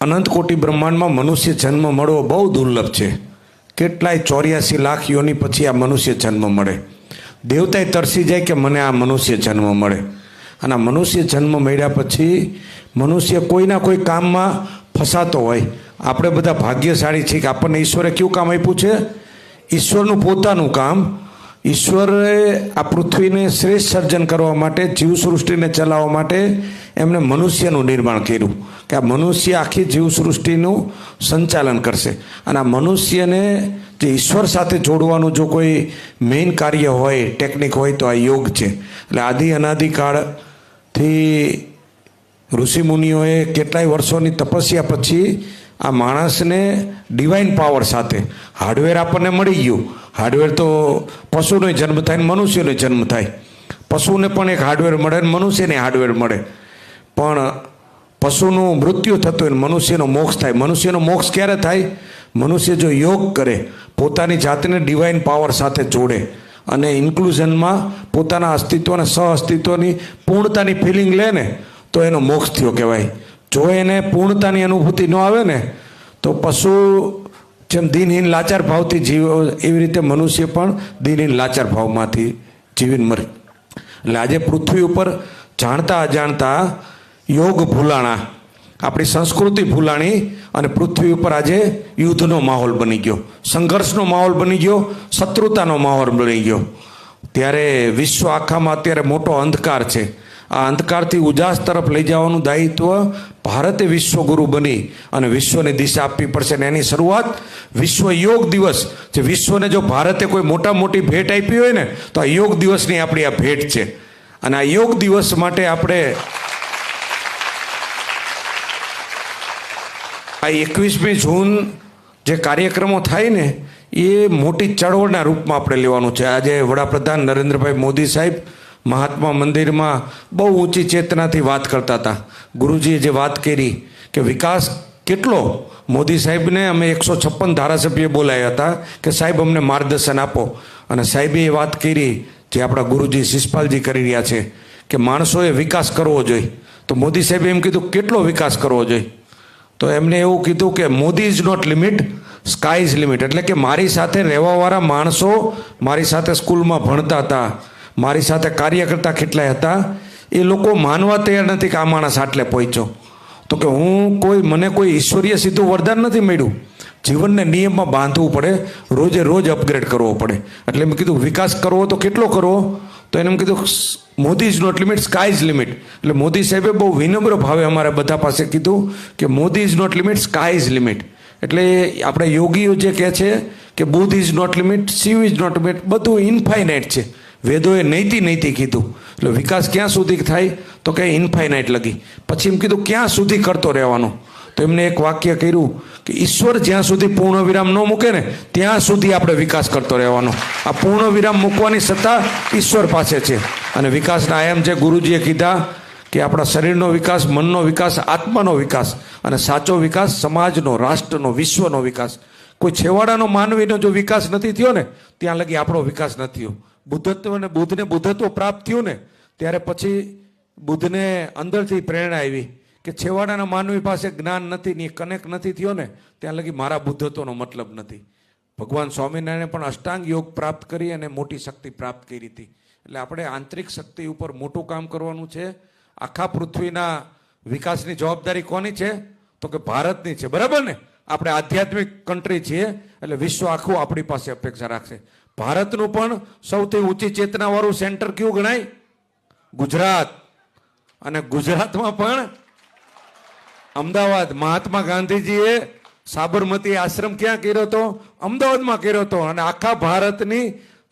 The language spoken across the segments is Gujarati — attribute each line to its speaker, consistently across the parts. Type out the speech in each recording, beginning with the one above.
Speaker 1: અનંત કોટી બ્રહ્માંડમાં મનુષ્ય જન્મ મળવો બહુ દુર્લભ છે. કેટલાય ચોર્યાસી લાખ યોની પછી આ મનુષ્ય જન્મ મળે. દેવતાએ તરસી જાય કે મને આ મનુષ્ય જન્મ મળે. અને આ મનુષ્ય જન્મ મળ્યા પછી મનુષ્ય કોઈના કોઈ કામમાં ફસાતો હોય. આપણે બધા ભાગ્યશાળી છીએ કે આપણને ઈશ્વરે કયું કામ આપ્યું છે? ઈશ્વરનું પોતાનું કામ ઈશ્વરે આ પૃથ્વીને શ્રેષ્ઠ સર્જન કરવા માટે, જીવસૃષ્ટિને ચલાવવા માટે એમણે મનુષ્યનું નિર્માણ કર્યું કે આ મનુષ્ય આખી જીવસૃષ્ટિનું સંચાલન કરશે. અને આ મનુષ્યને જે ઈશ્વર સાથે જોડવાનું જો કોઈ મેઇન કાર્ય હોય, ટેકનિક હોય, તો આ યોગ છે. એટલે આદિ અનાદિકાળથી ઋષિમુનિઓએ કેટલાય વર્ષોની તપસ્યા પછી આ માણસને ડિવાઇન પાવર સાથે. હાર્ડવેર આપણને મળી ગયું. હાર્ડવેર તો પશુનો જન્મ થાય ને મનુષ્યનો જન્મ થાય. પશુને પણ એક હાર્ડવેર મળે ને મનુષ્યને હાર્ડવેર મળે. પણ પશુનું મૃત્યુ થતું હોય ને મનુષ્યનો મોક્ષ થાય. મનુષ્યનો મોક્ષ ક્યારે થાય? મનુષ્ય જો યોગ કરે, પોતાની જાતને ડિવાઇન પાવર સાથે જોડે અને ઇન્ક્લુઝનમાં પોતાના અસ્તિત્વ અને સહ અસ્તિત્વની પૂર્ણતાની ફિલિંગ લે ને તો એનો મોક્ષ થયો કહેવાય. જો એને પૂર્ણતાની અનુભૂતિ ન આવે ને, તો પશુ જેમ દિનહીન લાચાર ભાવથી જીવ, એવી રીતે મનુષ્ય પણ દિનહીન લાચાર ભાવમાંથી જીવીને મરે. એટલે આજે પૃથ્વી ઉપર જાણતા અજાણતા યોગ ભૂલાણા, આપણી સંસ્કૃતિ ભૂલાણી અને પૃથ્વી ઉપર આજે યુદ્ધનો માહોલ બની ગયો. સંઘર્ષનો માહોલ બની ગયો, શત્રુતાનો માહોલ બની ગયો. ત્યારે વિશ્વ આખામાં અત્યારે મોટો અંધકાર છે. આ અંધકારથી ઉજાસ તરફ લઈ જવાનું દાયિત્વ ભારતે વિશ્વગુરુ બની અને વિશ્વને દિશા આપવી પડશે ને એની શરૂઆત વિશ્વ યોગ દિવસ જે વિશ્વને જો ભારતે કોઈ મોટા મોટી ભેટ આપી હોય ને, તો આ યોગ દિવસની આપણી આ ભેટ છે. અને આ યોગ દિવસ માટે આપણે આ એકવીસમી જૂન જે કાર્યક્રમો થાય ને, એ મોટી ચળવળના રૂપમાં આપણે લેવાનું છે. આજે વડાપ્રધાન નરેન્દ્રભાઈ મોદી સાહેબ મહાત્મા મંદિરમાં બહુ ઊંચી ચેતનાથી વાત કરતા હતા. ગુરુજીએ જે વાત કરી કે વિકાસ કેટલો, મોદી સાહેબને અમે એકસો છપ્પન ધારાસભ્ય બોલાયા હતા કે સાહેબ અમને માર્ગદર્શન આપો. અને સાહેબે એ વાત કરી, જે આપણા ગુરુજી શિષપાલજી કરી રહ્યા છે, કે માણસોએ વિકાસ કરવો જોઈએ. તો મોદી સાહેબે એમ કીધું, કેટલો વિકાસ કરવો જોઈએ? તો એમને એવું કીધું કે, Modi is not limit, sky is limit. એટલે કે મારી સાથે રહેવાવાળા માણસો મારી સાથે સ્કૂલમાં ભણતા હતા. મારી સાથે કાર્ય કરતા કેટલાય હતા, એ લોકો માનવા તૈયાર નથી કે આ માણસ આટલે પહોંચ્યો તો કે હું કોઈ, મને કોઈ ઈશ્વરીય સીધું વરદાન નથી મળ્યું. જીવનને નિયમમાં બાંધવું પડે, રોજે રોજ અપગ્રેડ કરવો પડે. એટલે મેં કીધું, વિકાસ કરવો તો કેટલો કરવો? તો એને એમ કીધું Modi is not limit sky is limit એટલે મોદી સાહેબે બહુ વિનમ્ર ભાવે અમારા બધા પાસે કીધું કે Modi is not limit sky is limit એટલે આપણે યોગીઓ જે કહે છે કે Buddh is not limit Shiv is not limit બધું ઇનફાઇનાઇટ છે. વેદોએ નૈતિ નૈતિ કીધું. એટલે વિકાસ ક્યાં સુધી થાય? તો કે ઇનફાઇનાઇટ લગી. પછી એમ કીધું, ક્યાં સુધી કરતો રહેવાનો? તો એમને એક વાક્ય કર્યું કે, ઈશ્વર જ્યાં સુધી પૂર્ણ વિરામ ન મૂકે ને, ત્યાં સુધી આપણે વિકાસ કરતો રહેવાનો. આ પૂર્ણ વિરામ મૂકવાની સત્તા ઈશ્વર પાસે છે. અને વિકાસના આયામ છે ગુરુજીએ કીધા કે આપણા શરીરનો વિકાસ, મનનો વિકાસ, આત્માનો વિકાસ અને સાચો વિકાસ, સમાજનો, રાષ્ટ્રનો, વિશ્વનો વિકાસ. કોઈ છેવાડાનો માનવીનો જો વિકાસ નથી થયો ને, ત્યાં લગી આપણો વિકાસ નથી થયો. બુદ્ધત્વ અને બુદ્ધને બુદ્ધત્વ પ્રાપ્ત થયું ને, ત્યારે પછી બુદ્ધને અંદરથી પ્રેરણા આવી કે છેવાડાના માનવી પાસે જ્ઞાન નથી ને કનેક્ટ નથી થયો ને, ત્યાં લગી મારા બુદ્ધત્વનો મતલબ નથી. ભગવાન સ્વામિનારાયણે પણ અષ્ટાંગ યોગ પ્રાપ્ત કરી અને મોટી શક્તિ પ્રાપ્ત કરી હતી. એટલે આપણે આંતરિક શક્તિ ઉપર મોટું કામ કરવાનું છે. આખા પૃથ્વીના વિકાસની જવાબદારી કોની છે? તો કે ભારતની છે. બરાબર ને? આપણે આધ્યાત્મિક કન્ટ્રી છીએ, એટલે વિશ્વ આખું આપણી પાસે અપેક્ષા રાખશે. ભારતનું પણ સૌથી ઊંચી ચેતનાવાળું સેન્ટર કયું ગણાય? ગુજરાત. અને ગુજરાતમાં પણ અમદાવાદ. મહાત્મા ગાંધીજીએ સાબરમતી આશ્રમ ક્યાં કર્યો હતો? અમદાવાદમાં કર્યો હતો. અને આખા ભારતની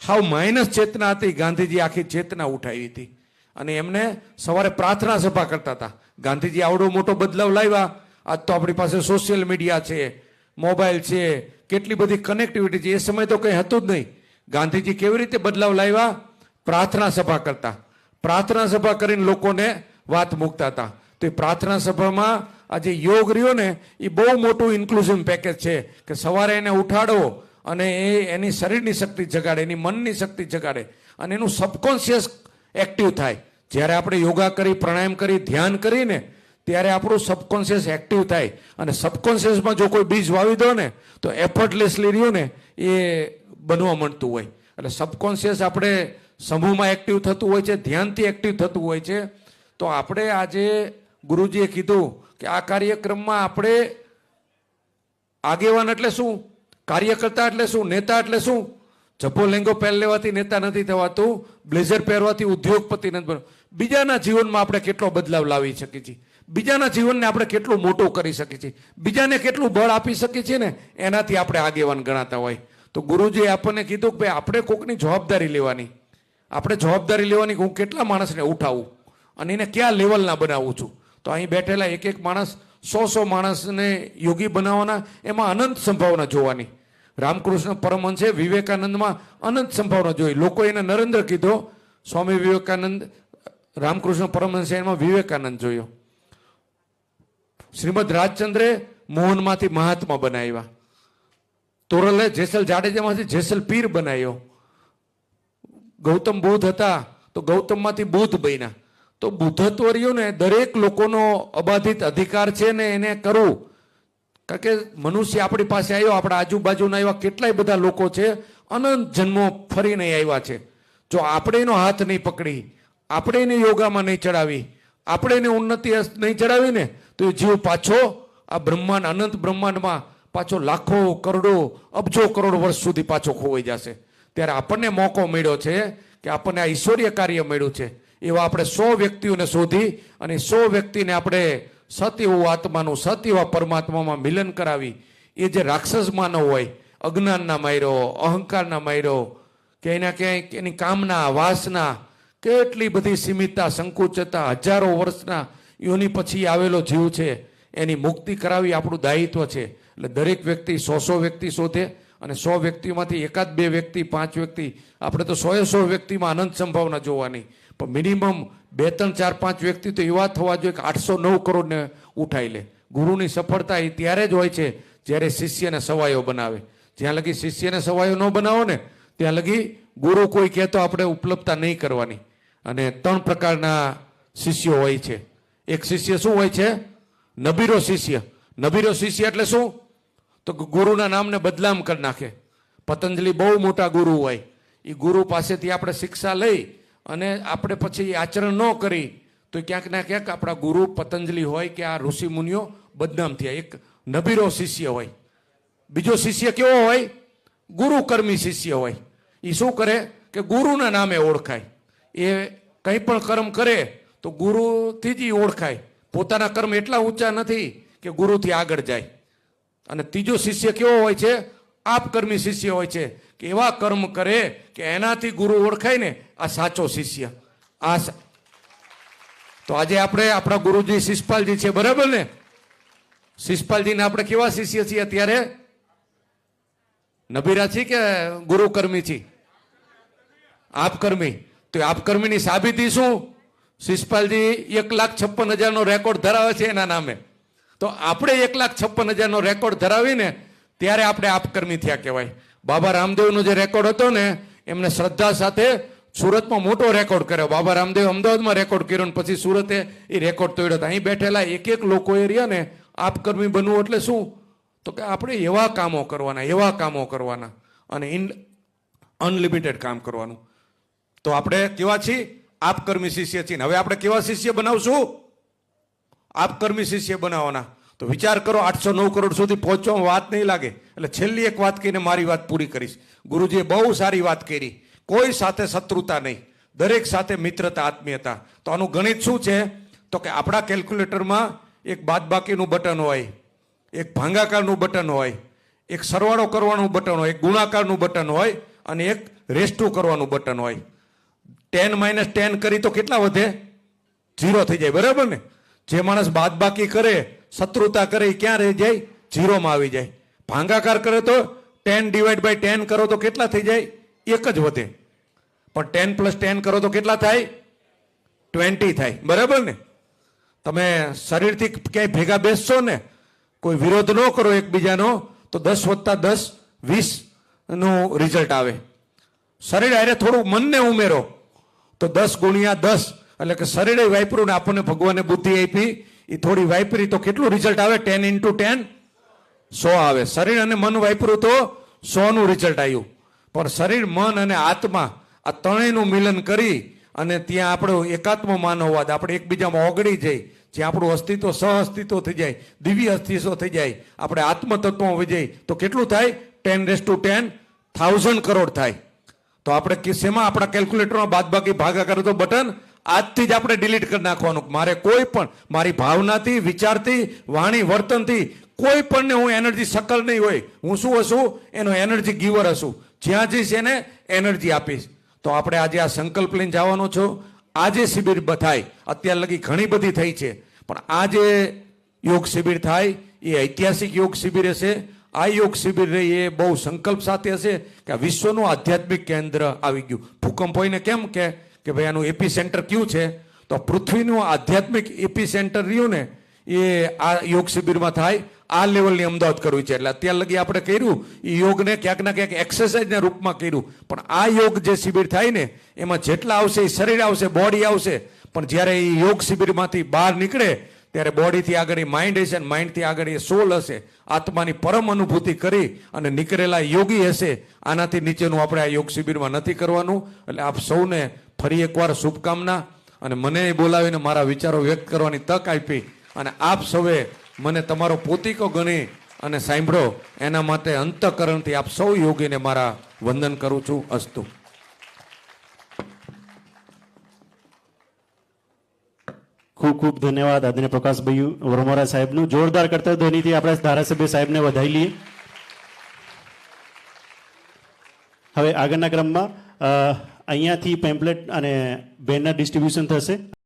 Speaker 1: હાવ માઇનસ ચેતના હતી. ગાંધીજી આખી ચેતના ઉઠાવી હતી. અને એમને સવારે પ્રાર્થના સભા કરતા હતા. ગાંધીજી આવડો મોટો બદલાવ લાવ્યા. આજ તો આપણી પાસે સોશિયલ મીડિયા છે મોબાઈલ છે, કેટલી બધી કનેક્ટિવિટી છે. એ સમય તો કંઈ હતું જ નહીં. ગાંધીજી કેવી રીતે બદલાવ લાવ્યા? પ્રાર્થના સભા કરતા. પ્રાર્થના સભા કરીને લોકોને વાત મૂકતા હતા. તો એ પ્રાર્થના સભામાં આ જે યોગ રહ્યો ને, એ બહુ મોટું ઇન્ક્લુઝિવ પેકેજ છે કે સવારે એને ઉઠાડો અને એ એની શરીરની શક્તિ જગાડે, એની મનની શક્તિ જગાડે અને એનું સબકોન્શિયસ એક્ટિવ થાય. જ્યારે આપણે યોગા કરી, પ્રાણાયામ કરી, ધ્યાન કરીને ત્યારે આપણું સબકોન્શિયસ એક્ટિવ થાય. અને સબકોન્શિયસમાં જો કોઈ બીજ વાવી દો ને, તો એફર્ટલેસલી રહ્યું ને, એ બનવા માંડતું હોય. એટલે સબકોન્શિયસ આપણે સમૂહમાં એક્ટિવ થતું હોય છે, ધ્યાનથી એક્ટિવ થતું હોય છે. તો આપણે આજે ગુરુજીએ કીધું કે આ કાર્યક્રમમાં આપણે આગેવાન એટલે શું? કાર્યકર્તા એટલે શું? નેતા એટલે શું? જપો લેંગો પહેર લેવાથી નેતા નથી થવાતું, બ્લેઝર પહેરવાથી ઉદ્યોગપતિ નથી બનવું. બીજાના જીવનમાં આપણે કેટલો બદલાવ લાવી શકીએ છીએ? બીજાના જીવનને આપણે કેટલું મોટું કરી શકીએ છીએ? બીજાને કેટલું બળ આપી શકીએ છીએ ને? એનાથી આપણે આગેવાન ગણાતા હોય. તો ગુરુજીએ આપણને કીધું કે ભાઈ, આપણે કોકની જવાબદારી લેવાની. આપણે જવાબદારી લેવાની હું કેટલા માણસને ઉઠાવું અને એને ક્યાં લેવલના બનાવું છું? તો અહીં બેઠેલા એક એક માણસ સો સો માણસને યોગી બનાવવાના, એમાં અનંત સંભાવના જોવાની. રામકૃષ્ણ પરમહંસે વિવેકાનંદમાં અનંત સંભાવના જોઈ. લોકો એને નરેન્દ્ર કીધો, સ્વામી વિવેકાનંદ, રામકૃષ્ણ પરમહંસે એમાં વિવેકાનંદ જોયો. શ્રીમદ રાજચંદ્રે મોહનમાંથી મહાત્મા બનાવ્યા. તોરલે જેસલ જાડેજામાંથી જેસલ પીર બનાવ્યો ગૌતમ બુદ્ધ હતા, તો ગૌતમમાંથી બુદ્ધ બન્યા. તો બુદ્ધત્વ રહ્યું ને દરેક લોકોનો અબાધિત અધિકાર છે ને એને કરવું કારણ કે મનુષ્ય આપણી પાસે આવ્યો, આપણા આજુબાજુના એવા કેટલાય બધા લોકો છે, અનંત જન્મો ફરીને આવ્યા છે. જો આપણે એનો હાથ નહીં પકડી, આપણે એને યોગામાં નહીં ચડાવી, આપણે એને ઉન્નતિ નહીં ચડાવી ને તો એ જીવ પાછો આ બ્રહ્માંડ, અનંત બ્રહ્માંડમાં પાછો લાખો કરોડો, અબજો કરોડ વર્ષ સુધી પાછો ખોવાઈ જશે. ત્યારે આપણને મોકો મળ્યો છે કે આપણને આ ઈશ્વરીય કાર્ય મળ્યું છે. એવા આપણે સો વ્યક્તિઓને શોધી અને સો વ્યક્તિને આપણે સત એવું આત્માનું સત એવા પરમાત્મામાં મિલન કરાવી. એ જે રાક્ષસ માનવ હોય, અજ્ઞાનના માયરો, અહંકારના માર્યો કે એના ક્યાંય એની કામના, વાસના, કેટલી બધી સીમિતતા, સંકુચતા, હજારો વર્ષના યોની પછી આવેલો જીવ છે. એની મુક્તિ કરાવી આપણું દાયિત્વ છે. એટલે દરેક વ્યક્તિ સો સો વ્યક્તિ શોધે અને સો વ્યક્તિમાંથી એકાદ બે વ્યક્તિ, પાંચ વ્યક્તિ. આપણે તો સોએ સો વ્યક્તિમાં આનંદ સંભાવના જોવાની. પણ મિનિમમ બે ત્રણ ચાર પાંચ વ્યક્તિ તો એવા થવા જોઈએ કે આઠસો નવ કરોડને ઉઠાઈ લે. ગુરુની સફળતા એ ત્યારે જ હોય છે જ્યારે શિષ્યને સવાયો બનાવે. જ્યાં લગી શિષ્યને સવાયો ન બનાવો ને, ત્યાં લગી ગુરુ કોઈ કહેતો આપણે ઉપલબ્ધતા નહીં કરવાની. અને ત્રણ પ્રકારના શિષ્યો હોય છે. એક શિષ્ય શું હોય છે? નબીરો શિષ્ય. નબીરો શિષ્ય એટલે શું? તો ગુરુના નામને બદનામ કરી નાખે. પતંજલિ બહુ મોટા ગુરુ હોય. એ ગુરુ પાસેથી આપણે શિક્ષા લઈ અને આપણે પછી આચરણ ન કરી, તો ક્યાંક ના ક્યાંક આપણા ગુરુ પતંજલિ હોય કે આ ઋષિ મુનિઓ બદનામ થયા. એક નબીરો શિષ્ય હોય. બીજો શિષ્ય કેવો હોય? ગુરુ કર્મી શિષ્ય હોય. એ શું કરે? કે ગુરુના નામે ઓળખાય. એ કંઈ પણ કર્મ કરે, તો ગુરુથી જ ઓળખાય. પોતાના કર્મ એટલા ઊંચા નથી કે ગુરુથી આગળ જાય. અને ત્રીજો શિષ્ય કેવો હોય છે? આપકર્મી શિષ્ય હોય છે. કે એવા કર્મ કરે કે એનાથી ગુરુ ઓળખાય ને, આ સાચો શિષ્ય. આ તો આજે આપણે આપણા ગુરુજી શિષપાલજી છે, બરાબર ને? શિષપાલજીને આપણે કેવા શિષ્ય છીએ અત્યારે? નબીરા છીએ કે ગુરુકર્મી છીએ? આપકર્મી. તો આપકર્મીની સાબિતી શું? શિષપાલજી એક લાખ છપ્પન હજારનો રેકોર્ડ ધરાવે છે એના નામે. તો આપણે એક લાખ છપ્પન હજારનો રેકોર્ડ ધરાવીને ત્યારે આપણે આપકર્મી થયા કહેવાય. બાબા રામદેવનો જે રેકોર્ડ હતો ને, એમને શ્રદ્ધા સાથે સુરતમાં મોટો રેકોર્ડ કર્યો. બાબા રામદેવ અમદાવાદમાં રેકોર્ડ કર્યો ને પછી સુરતે એ રેકોર્ડ તોડ્યો હતો અહીં બેઠેલા એક એક લોકો એ રહ્યા ને, આપકર્મી બનવું એટલે શું? તો કે આપણે એવા કામો કરવાના, એવા કામો કરવાના અને ઇન અનલિમિટેડ કામ કરવાનું. તો આપણે કેવા છીએ? આપકર્મી શિષ્ય છીએ હવે આપણે કેવા શિષ્ય બનાવશું? આપકર્મી શિષ્ય બનાવવાના. તો વિચાર કરો, આઠસો નવ કરોડ સુધી પહોંચવામાં વાત નહીં લાગે. એટલે છેલ્લી એક વાત કહીને મારી વાત પૂરી કરીશ. ગુરુજીએ બહુ સારી વાત કરી. કોઈ સાથે શત્રુતા નહીં. દરેક સાથે મિત્રતા, આત્મીયતા. તો આનું ગણિત શું છે? તો કે આપણા કેલ્ક્યુલેટરમાં એક બાદબાકીનું બટન હોય, એક ભાંગાકારનું બટન હોય, એક સરવાળો કરવાનું બટન હોય, એક ગુણાકારનું બટન હોય, અને એક રેસ્ટુ કરવાનું બટન હોય. ટેન માઇનસ ટેન કરી તો કેટલા વધે? ઝીરો થઈ જાય. બરાબર ને? જે માણસ બાદબાકી કરે, શત્રુતા કરે એ ક્યાં રહી જાય? ઝીરોમાં આવી જાય. ભાંગાકાર કરે તો ટેન ડિવાઈડ બાય ટેન કરો તો કેટલા થઈ જાય? એક જ વધે. પણ ટેન પ્લસ ટેન કરો તો કેટલા થાય? ટ્વેન્ટી થાય. બરાબર ને? તમે શરીરથી ક્યાંય ભેગા બેસશો ને, કોઈ વિરોધ ન કરો એકબીજાનો, તો દસ વત્તા દસ, વીસનું રિઝલ્ટ આવે. શરીર હારે થોડું મનને ઉમેરો. તો દસ ગુણ્યા દસ એટલે કે શરીરે વાપર્યું ને આપણને ભગવાને બુદ્ધિ આપી એ થોડી વાપરી તો કેટલું રિઝલ્ટ આવે? ટેન ઇન્ટુ ટેન સો આવે. શરીર અને મન વાપર્યું તો સો નું રિઝલ્ટ આવ્યું. પણ શરીર, મન અને આત્મા આ ત્રણેયનું મિલન કરી અને ત્યાં આપણો એકાત્મ માનવવાદ, આપણે એકબીજામાં ઓગળી જાય જ્યાં આપણું અસ્તિત્વ સહ અસ્તિત્વ થઈ જાય, દિવ્ય અસ્તિત્વ થઈ જાય, આપણે આત્મતત્વમાં જાય તો કેટલું થાય? Ten raise to ten thousand crore થાય. તો આપણે કિસ્સેમાં આપણા કેલ્ક્યુલેટરમાં બાદબાકી ભાગાકાર તો બટન આજથી જ આપણે ડિલીટ કરી નાખવાનું. મારે કોઈ પણ મારી ભાવનાથી, વિચારથી, વાણી, વર્તનથી કોઈ પણને હું એનર્જી સકલ નહીં હોય. હું શું હશું એનો એનર્જી ગીવર હશું જ્યાં જઈશ એને એનર્જી આપીશ. તો આપણે આજે આ સંકલ્પ લઈને જવાનો છો. આજે શિબિર થાય અત્યાર લગી ઘણી બધી થઈ છે. પણ આજે યોગ શિબિર થાય. એ ઐતિહાસિક યોગ શિબિર હશે. આ યોગ શિબિર રહી એ બહુ સંકલ્પ સાથે હશે કે વિશ્વનું આધ્યાત્મિક કેન્દ્ર આવી ગયું. ભૂકંપ હોઈને કેમ કે કે ભાઈ આનું એપી સેન્ટર કયું છે? તો પૃથ્વીનું આધ્યાત્મિક એપી સેન્ટર રહ્યું ને, એ આ યોગ શિબિરમાં થાય, આ લેવલની અમદાવાદ કરવી છે. એટલે અત્યાર લગી આપણે કર્યું એ યોગને ક્યાંક ના ક્યાંક એક્સરસાઇઝના રૂપમાં કર્યું. પણ આ યોગ જે શિબિર થાય ને, એમાં જેટલા આવશે એ શરીર આવશે બોડી આવશે. પણ જ્યારે એ યોગ શિબિરમાંથી બહાર નીકળે, ત્યારે બોડીથી આગળ એ માઇન્ડ હશે અને માઇન્ડથી આગળ એ સોલ હશે. આત્માની પરમ અનુભૂતિ કરી અને નીકળેલા યોગી હશે. આનાથી નીચેનું આપણે આ યોગ શિબિરમાં નથી કરવાનું. એટલે આપ સૌને ફરી એકવાર શુભકામના અને મને બોલાવીને મારા વિચારો વ્યક્ત કરવાની તક આપી અને આપ સૌએ મને તમારો પોતીકો ગણી અને સાંભળો. એના માટે અંતકરણથી આપ સૌ યોગીને મારા વંદન કરું છું અસ્તુ.
Speaker 2: ખૂબ ખૂબ ધન્યવાદ આદિને પ્રકાશભાઈ વરમોરા સાહેબનું. જોરદાર કરતા ધ્વનિથી આપણે ધારાસભ્ય સાહેબને વધાવી લઈએ. હવે આગળના ક્રમમાં અહીંયાથી પેમ્પલેટ અને બેનર ડિસ્ટ્રીબ્યુશન થશે.